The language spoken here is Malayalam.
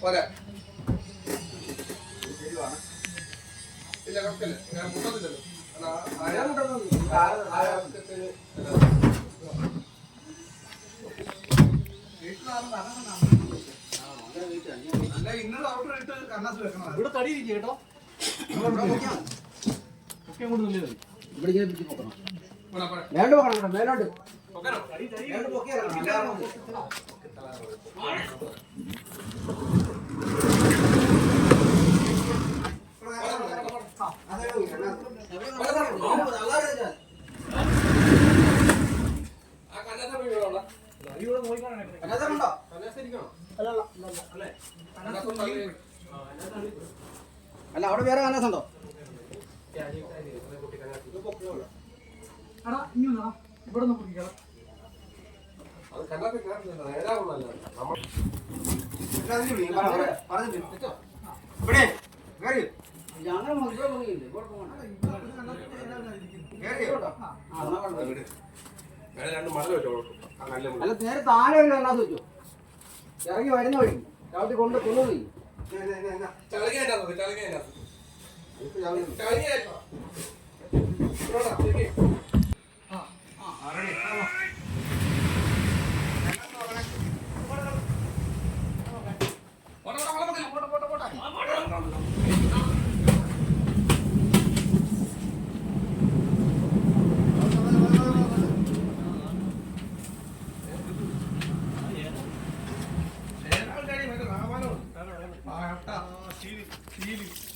പോരാ ഇല്ല കുഴപ്പമില്ല ഞാൻ മുട്ടത്തില്ലല്ലോ ഇവിടെ തടി ഇരിക്കും കേട്ടോ. ഒക്കെ അങ്ങോട്ട് നല്ല മതി ഇവിടെ ഇങ്ങനെ പിടിച്ച് പോരാ മേലോട്ട് കേട്ടോ മേലോട്ട്. മേലോട്ട് പൊക്കിയാലോ അല്ലേ അവിടെ വേറെ എടാ ഇങ്ങനെ ഇവിടെ നിന്ന് പൊക്കിക്കണം അത് നേരാവുന്നല്ല നമ്മൾ ഇവിടെ. കേറി. ഞങ്ങൾ പോകണം കേറി. കേട്ടോ ആ അല്ല നേരെ താഴെ ഒരു എന്നാ ചോദിച്ചു ഇറങ്ങി വരുന്ന വഴി. ചവിട്ടി കൊണ്ട് കൊണ്ടുപോയി ചളിങ്ങ. അതിനകത്ത്, Cheating. Cheating.